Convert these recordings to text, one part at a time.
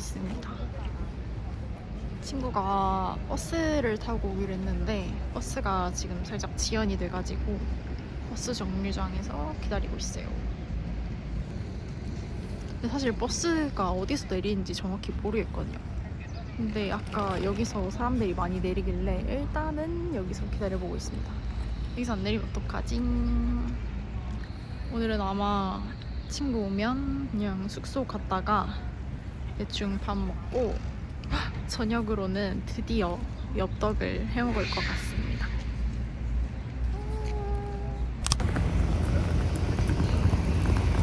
있습니다. 친구가 버스를 타고 오기로 했는데 버스가 지금 살짝 지연이 돼가지고 버스 정류장에서 기다리고 있어요. 근데 사실 버스가 어디서 내리는지 정확히 모르겠거든요. 근데 아까 여기서 사람들이 많이 내리길래 일단은 여기서 기다려보고 있습니다. 여기서 안 내리면 어떡하지? 오늘은 아마 친구 오면 그냥 숙소 갔다가 대충 밥 먹고 저녁으로는 드디어 엽떡을 해 먹을 것 같습니다.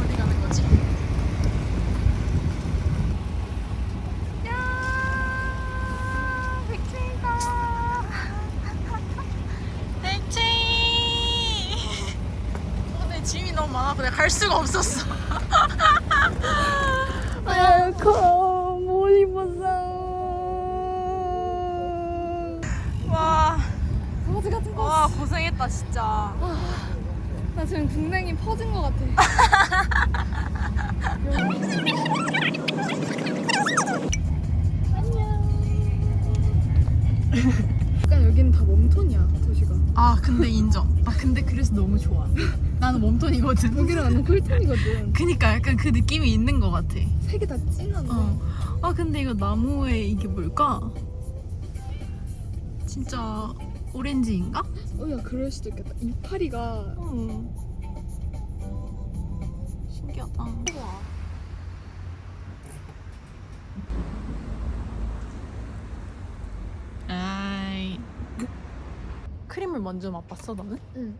어디 가는 거지? 야. 백제. 어, 내 짐이 너무 많아서 내가 갈 수가 없었어. 아이고 못 입었어. 와, 버즈 같은 거. 와 고생했다 진짜. 나 지금 궁뎅이 퍼진 것 같아. 약간 여기는 다 웜톤이야 도시가. 아 근데 인정. 나 근데 그래서 너무 좋아. 나는 웜톤이거든. 여기는 완전 쿨톤이거든. 그니까 약간 그 느낌이 있는 것 같아. 색이 다 진한데. 어. 아 근데 이거 나무에 이게 뭘까? 진짜 오렌지인가? 어, 야 그럴 수도 있겠다. 이파리가 어. 신기하다. 아이. 크림을 먼저 맛봤어 너는? 응.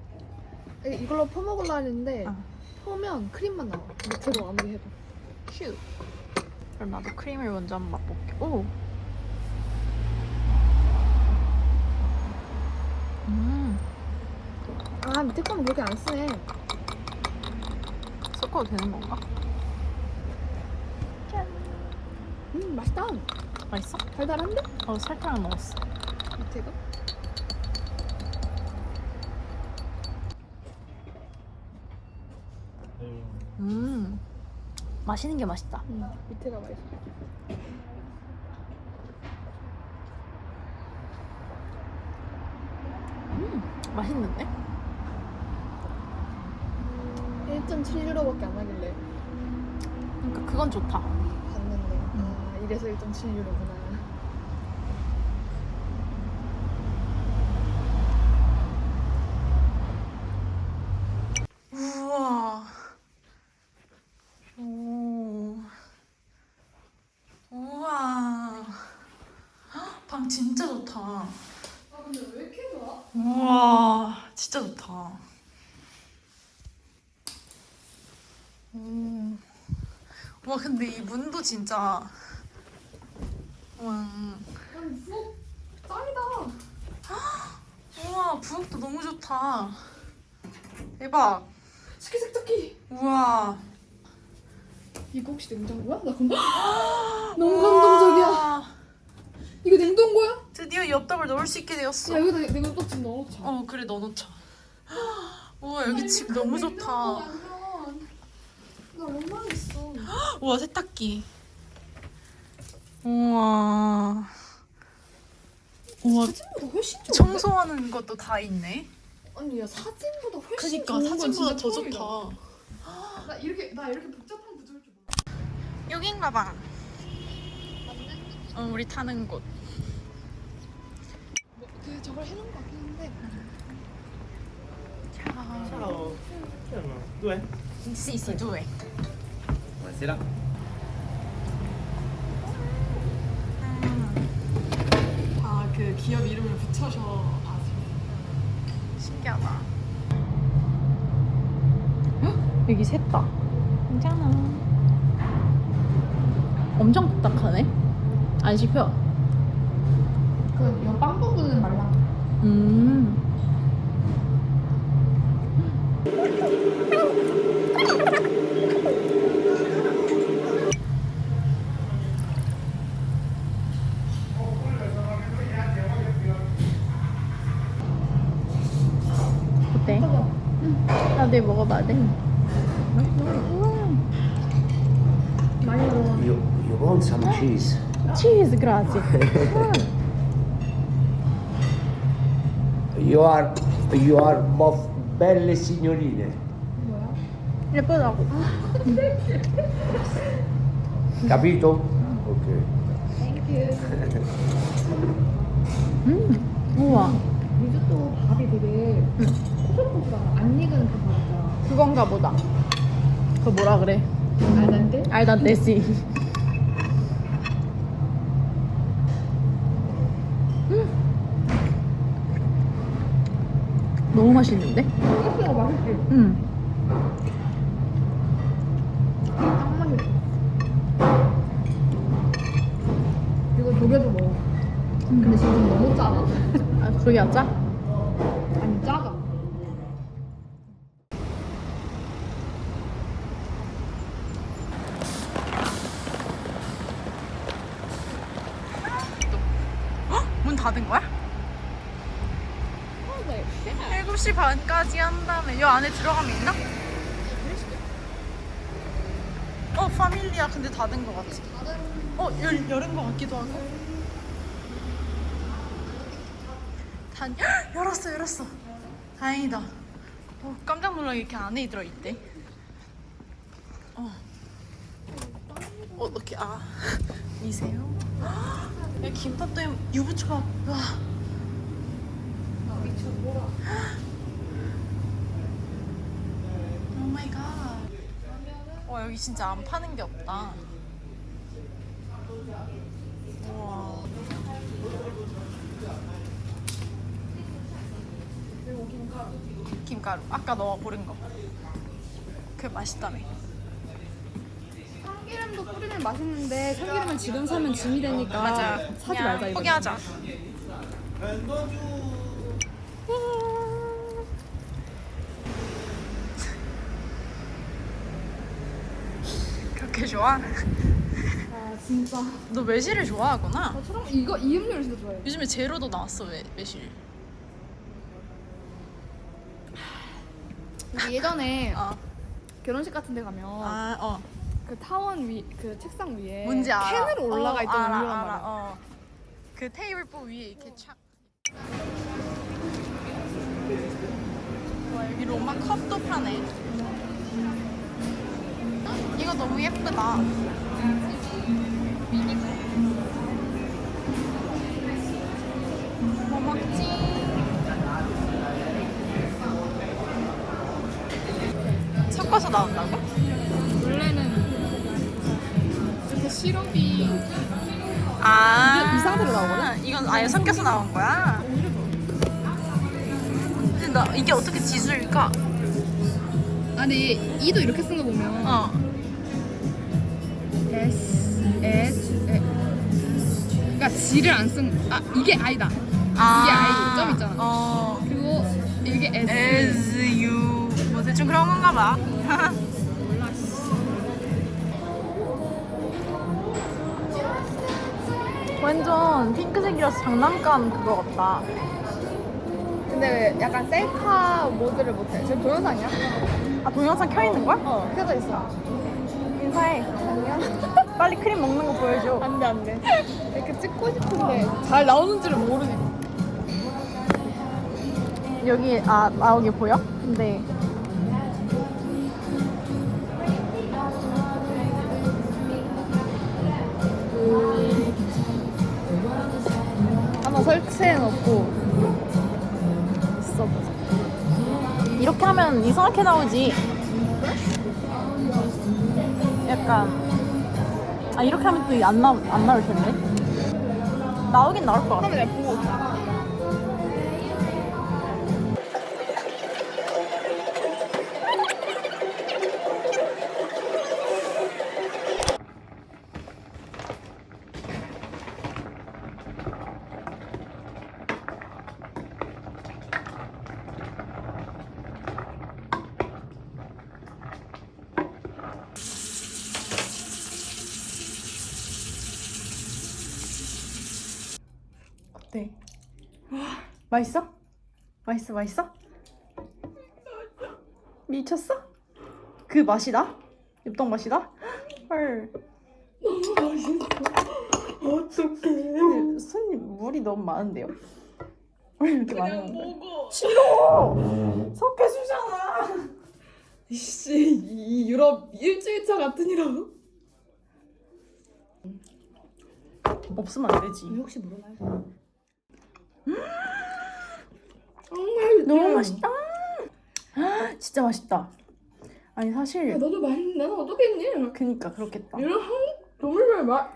이걸로 퍼먹으려 했는데 아. 퍼면 크림만 나와. 밑으로 아무리 해도. 휴. 그럼 나도 크림을 먼저 한번 맛볼게. 오. 아 밑에 거는 그렇게 안 쓰네. 섞어도 되는 건가? 음 맛있다. 맛있어? 달달한데? 어 설탕을 넣었어. 밑에가? 음. 맛있는 게 맛있다. 응. 밑에가 맛있어. 맛있는데? 1.7유로밖에 안 하길래 그러니까 그건 좋다. 봤는데 아 이래서 1.7유로구나. 우와. 오. 우와. 헉, 방 진짜 좋다. 아 근데 왜 이렇게 좋아? 우와. 진짜 좋다. 오. 와 근데 이 문도 진짜. 와. 부엌 짱이다. 우와 부엌도 너무 좋다. 대박. 식기세척기. 우와. 이거 혹시 냉장고야? 나 근데 너무 감동적이야. 우와. 이거 냉동고야? 드디어 엽떡을 넣을 수 있게 되었어. 야 여기다 또 지금 넣어놓자. 어 그래 넣어놓자. 우와 여기 집 너무 좋다. 완전. 나 얼마나 있어. 우와 세탁기. 우와. 우와 사진보다 훨씬 좋은데? 청소하는 것도 다 있네. 아니 야 사진보다 훨씬 그니까 좋은 건 사진보다 진짜 더 처음이다. 좋다. 나 이렇게 나 이렇게 복잡한 구조일 줄 몰라. 여긴가 봐. 어 우리 타는 곳. 뭐, 그 저걸 해놓은 것 같긴 한데. 자, sì sì due. Buonasera. 다그 기업 이름을 붙여서 아직. 신기하다. 여기 샜다. 괜찮아. 엄청 딱딱하네. 안 씹혀. 그여빵 부분은 말라. 음. 나도 이거 먹어봐야 돼. 많이 먹어. Io want some cheese. 치즈 그라지. You are, you are both belle signorine. 예쁘다고. Capito? Ok. 우와. 리조또 밥이 되게 포석포석 안 익은 그 밥이잖아. 그건가 보다. 그 뭐라 그래? 알단데? 알다데시. 너무 맛있는데? 소스가 맛있지? 응. 딱 맛있어. 이거 조개도 먹어. 근데 지금 너무 짜다. 아, 저기 앉자. 문 닫은 거야? 7시 반까지 한다음에 여 안에 들어가면 있나? 어 파밀리아 근데 닫은 거 같지? 어 열, 열은 거 같기도 하고 단 헉, 열었어 열었어 다행이다 어, 깜짝 놀라게 이렇게 안에 들어있대 어 어떻게 아 미세요? 헉, 야 김밥 때문에 유부초밥 와 오 마이 갓. 와 여기 진짜 안 파는 게 없다. 우와. 김가루. 아까 너가 고른 거. 그 맛있다며. 참기름도 뿌리면 맛있는데 참기름은 지금 사면 짐이 되니까 맞아. 사지 그냥 말자 이거. 포기하자. 그렇게 좋아? 아 진짜. 너 매실을 좋아하구나. 저 처럼 이거 이 음료를 진짜 좋아해. 요즘에 제로도 나왔어 매, 매실. 예전에 어. 결혼식 같은 데 가면 아 어. 그 타원 위 그 책상 위에 뭔지 알아. 캔으로 올라가 어, 있던 알아, 음료란 알아, 말이야. 어. 그 테이블 보 위에 이렇게 착. 와 여기 로마 컵도 파네. 이거 너무 예쁘다. 아예 섞여서 나온 거야? 근데 나 이게 어떻게 지수일까? 아니 이도 이렇게 쓴 거 보면 어. S S 에 그러니까 G를 안쓴아 이게 I다 아, 이게 I 점 있잖아. 어. 그리고 이게 S S U 뭐 대충 그런 건가 봐. 완전 핑크색이라서 장난감 그거 같다. 근데 약간 셀카 모드를 못해 지금 동영상이야? 아 동영상 켜 있는 거야? 어 켜져 있어 인사해. 아니야 빨리 크림 먹는 거 보여줘. 안 돼 안 돼 이렇게 찍고 싶은데 잘 나오는지를 모르네 여기 아 나오게 보여? 근데 하나 설치해 놓고 있어보자. 이렇게 하면 이상하게 나오지. 약간 아 이렇게 하면 또 안 나올 안 나올 텐데. 나오긴 나올 것 같아. 와 맛있어? 맛있어 맛있어? 미쳤어? 그 맛이 다? 엽떡 맛이 다? 헐 어떡해. 손님 물이 너무 많은데요? 왜 이렇게 많은 건데? 먹어. 싫어. 석회수잖아. 이씨 이 유럽 일주일차 같은 이라고? 없으면 안 되지. 혹시 물어봐요? 너무 맛있다. 진짜 맛있다. 아니 사실 야, 너도 맛있는데 난 어떻겠니? 그니까 그렇겠다. 이런 한국 조물별 맛.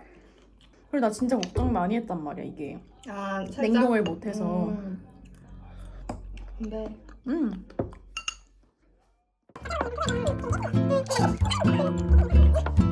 그리고 나 진짜 걱정 많이 했단 말이야 이게 아 살짝. 냉동을 못해서. 음. 근데 음.